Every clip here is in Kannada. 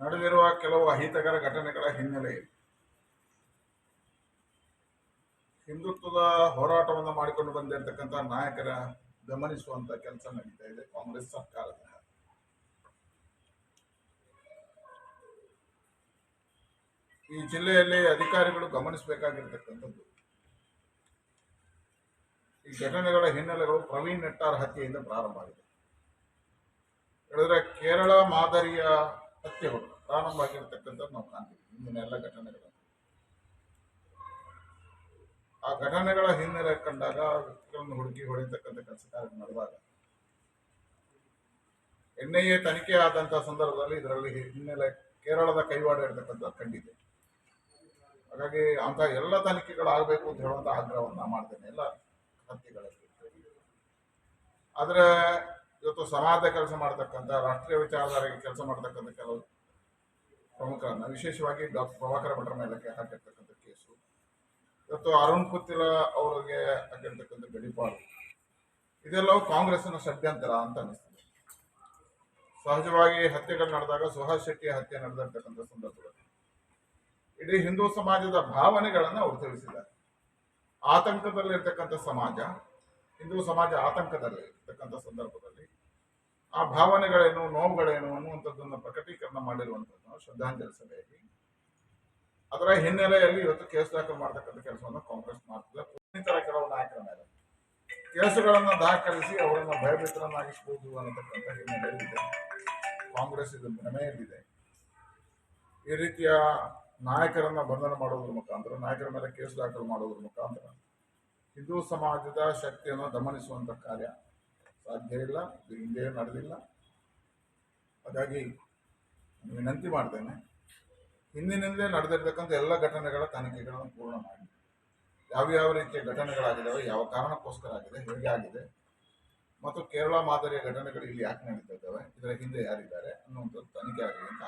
ನಡೆದಿರುವ ಕೆಲವು ಅಹಿತಕರ ಘಟನೆಗಳ ಹಿನ್ನೆಲೆ. ಹಿಂದುತ್ವದ ಹೋರಾಟವನ್ನು ಮಾಡಿಕೊಂಡು ಬಂದಿರತಕ್ಕಂಥ ನಾಯಕರ ಗಮನಿಸುವಂತ ಕೆಲಸ ನಡೀತಾ ಇದೆ ಕಾಂಗ್ರೆಸ್ ಸರ್ಕಾರದ. ಈ ಜಿಲ್ಲೆಯಲ್ಲಿ ಅಧಿಕಾರಿಗಳು ಗಮನಿಸಬೇಕಾಗಿರ್ತಕ್ಕಂಥದ್ದು. ಈ ಘಟನೆಗಳ ಹಿನ್ನೆಲೆಗಳು ಪ್ರವೀಣ್ ನೆಟ್ಟಾರ್ ಹತ್ಯೆಯಿಂದ ಪ್ರಾರಂಭ ಆಗಿದೆ. ಹೇಳಿದ್ರೆ ಕೇರಳ ಮಾದರಿಯ ಹತ್ಯೆಗಳು ಪ್ರಾರಂಭ ನಾವು ಕಾಣ್ತೀವಿ. ಹಿಂದಿನ ಎಲ್ಲ ಘಟನೆಗಳು. ಆ ಘಟನೆಗಳ ಹಿನ್ನೆಲೆ ಕಂಡಾಗ ವ್ಯಕ್ತಿಗಳನ್ನು ಹುಡುಕಿ ಹೊಡೆಯತಕ್ಕಂಥ ಕೆಲಸ ಕಾರ್ಯ ನಡೆದಾಗ ಎನ್ಐಎ ತನಿಖೆ ಆದಂತಹ ಸಂದರ್ಭದಲ್ಲಿ ಇದರಲ್ಲಿ ಹಿನ್ನೆಲೆ ಕೇರಳದ ಕೈವಾಡ ಇರತಕ್ಕಂಥ ಕಂಡಿದೆ ಹಾಗಾಗಿ ಅಂತ ಎಲ್ಲ ತನಿಖೆಗಳು ಆಗಬೇಕು ಅಂತ ಹೇಳುವಂತ ಆಗ್ರಹವನ್ನು ಮಾಡ್ತೇನೆ. ಎಲ್ಲ ಹತ್ಯೆಗಳಲ್ಲಿ ಆದ್ರೆ ಇವತ್ತು ಸಮಾಜದ ಕೆಲಸ ಮಾಡ್ತಕ್ಕಂಥ, ರಾಷ್ಟ್ರೀಯ ವಿಚಾರಧಾರೆಗೆ ಕೆಲಸ ಮಾಡ್ತಕ್ಕಂಥ ಕೆಲವು ಪ್ರಮುಖರನ್ನ, ವಿಶೇಷವಾಗಿ ಡಾಕ್ಟರ್ ಪ್ರಭಾಕರ ಭಟ್ರ ಮೇಲೆ ಹಾಕಿರ್ತಕ್ಕಂಥ ಕೇಸು. ಇವತ್ತು ಅರುಣ್ ಪುತ್ತಿಲ ಅವರಿಗೆ ಹಾಕಿರ್ತಕ್ಕಂಥ ಗಡಿಪಾಡು. ಇದೆಲ್ಲವೂ ಕಾಂಗ್ರೆಸ್ನ ಷಡ್ಯಂತರ ಅಂತ ಅನಿಸ್ತದೆ ಸಹಜವಾಗಿ ಹತ್ಯೆಗಳು ನಡೆದಾಗ ಸುಹಾಸ್ ಶೆಟ್ಟಿ ಹತ್ಯೆ ನಡೆದಿರ್ತಕ್ಕಂಥ ಸಂದರ್ಭದಲ್ಲಿ. ಇಡೀ ಹಿಂದೂ ಸಮಾಜದ ಭಾವನೆಗಳನ್ನು ಅವರು ತಿಳಿಸಿದ್ದಾರೆ. ಆತಂಕದಲ್ಲಿರ್ತಕ್ಕಂಥ ಸಮಾಜ ಹಿಂದೂ ಸಮಾಜ ಆತಂಕದಲ್ಲಿ ಇರ್ತಕ್ಕಂಥ ಸಂದರ್ಭದಲ್ಲಿ ಆ ಭಾವನೆಗಳೇನು, ನೋವುಗಳೇನು ಅನ್ನುವಂಥದ್ದನ್ನು ಪ್ರಕಟೀಕರಣ ಮಾಡಿರುವಂಥದ್ದು ಶ್ರದ್ಧಾಂಜಲಿ ಸಭೆಯಲ್ಲಿ. ಅದರ ಹಿನ್ನೆಲೆಯಲ್ಲಿ ಇವತ್ತು ಕೇಸ್ ದಾಖಲು ಮಾಡತಕ್ಕಂಥ ಕೆಲಸವನ್ನು ಕಾಂಗ್ರೆಸ್ ಮಾಡ್ತದೆ. ಇನ್ನಿತರ ಕೆಲವು ನಾಯಕರ ಮೇಲೆ ಕೇಸುಗಳನ್ನು ದಾಖಲಿಸಿ ಅವರನ್ನು ಭಯಭೀತರನ್ನಾಗಿಸಬಹುದು ಅನ್ನತಕ್ಕಂಥ ಹಿನ್ನೆಲೆಯಲ್ಲಿದೆ ಕಾಂಗ್ರೆಸ್ ಇದು ಭ್ರಮೆಯಲ್ಲಿದೆ. ಈ ರೀತಿಯ ನಾಯಕರನ್ನ ಬಂಧನ ಮಾಡುವುದರ ಮುಖಾಂತರ, ನಾಯಕರ ಮೇಲೆ ಕೇಸ್ ದಾಖಲು ಮಾಡುವುದರ ಮುಖಾಂತರ ಹಿಂದೂ ಸಮಾಜದ ಶಕ್ತಿಯನ್ನು ದಮನಿಸುವಂತ ಕಾರ್ಯ ಸಾಧ್ಯ ಇಲ್ಲ, ಇದು ಹಿಂದೆ ನಡೆದಿಲ್ಲ. ಹಾಗಾಗಿ ವಿನಂತಿ ಮಾಡ್ತೇನೆ ಹಿಂದಿನಿಂದಲೇ ನಡೆದಿರ್ತಕ್ಕಂಥ ಎಲ್ಲ ಘಟನೆಗಳ ತನಿಖೆಗಳನ್ನು ಪೂರ್ಣ ಮಾಡಿ. ಯಾವ್ಯಾವ ರೀತಿಯ ಘಟನೆಗಳಾಗಿದ್ದಾವೆ ಯಾವ ಕಾರಣಕ್ಕೋಸ್ಕರ ಆಗಿದೆ, ಹೇಗೆ ಆಗಿದೆ, ಮತ್ತು ಕೇರಳ ಮಾದರಿಯ ಘಟನೆಗಳು ಇಲ್ಲಿ ಯಾಕೆ ನಡೀತಾ ಇದ್ದಾವೆ ಇದರ ಹಿಂದೆ ಯಾರಿದ್ದಾರೆ ಅನ್ನುವಂಥದ್ದು ತನಿಖೆ ಆಗಲಿ ಅಂತ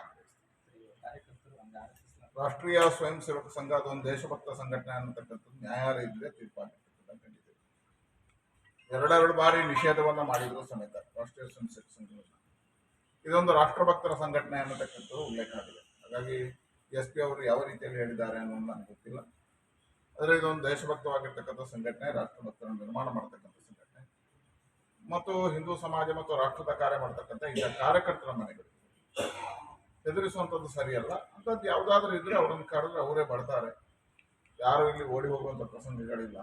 ರಾಷ್ಟ್ರೀಯ ಸ್ವಯಂ ಸೇವಕ ಸಂಘ ಒಂದು ದೇಶಭಕ್ತ ಸಂಘಟನೆ ಅನ್ನತಕ್ಕಂಥದ್ದು ನ್ಯಾಯಾಲಯದಿಂದ ತೀರ್ಪಾಗಿದೆ. ಎರಡೆರಡು ಬಾರಿ ನಿಷೇಧವನ್ನು ಮಾಡಿದ್ರು ಸಮೇತ, ರಾಷ್ಟ್ರೀಯ ಸ್ವಯಂ ಸೇವಕ ಸಂಘವನ್ನು ಇದೊಂದು ರಾಷ್ಟ್ರಭಕ್ತರ ಸಂಘಟನೆ ಅನ್ನತಕ್ಕಂಥದ್ದು ಉಲ್ಲೇಖ ಆಗಿದೆ. ಹಾಗಾಗಿ ಎಸ್ ಪಿ ಅವರು ಯಾವ ರೀತಿಯಲ್ಲಿ ಹೇಳಿದ್ದಾರೆ ಅನ್ನೋದು ನನಗೆ ಗೊತ್ತಿಲ್ಲ. ಆದರೆ ಇದೊಂದು ದೇಶಭಕ್ತವಾಗಿರ್ತಕ್ಕಂಥ ಸಂಘಟನೆ, ರಾಷ್ಟ್ರಭಕ್ತರ ನಿರ್ಮಾಣ ಮಾಡತಕ್ಕಂಥ ಸಂಘಟನೆ. ಮತ್ತು ಹಿಂದೂ ಸಮಾಜ ಮತ್ತು ರಾಷ್ಟ್ರದ ಕಾರ್ಯ ಮಾಡ್ತಕ್ಕಂಥ ಇದರ ಕಾರ್ಯಕರ್ತರ ಮನೆಗಳು. ಹೆದರಿಸುವಂಥದ್ದು ಸರಿಯಲ್ಲ. ಅಂಥದ್ದು ಯಾವುದಾದ್ರೂ ಇದ್ರೆ ಅವರನ್ನು ಕರೆದ್ರೆ ಅವರೇ ಬರ್ತಾರೆ. ಯಾರು ಇಲ್ಲಿ ಓಡಿ ಹೋಗುವಂಥ ಪ್ರಸಂಗಗಳಿಲ್ಲ.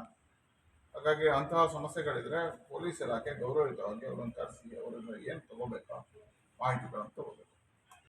ಹಾಗಾಗಿ ಅಂತಹ ಸಮಸ್ಯೆಗಳಿದ್ರೆ ಪೊಲೀಸ್ ಇಲಾಖೆ ಗೌರವಯುತವಾಗಿ ಅವರನ್ನು ಕರೆಸಿ ಅವರಿಂದ ಏನು ತಗೋಬೇಕಾ ಮಾಹಿತಿಗಳನ್ನು ತಗೋಬೇಕು.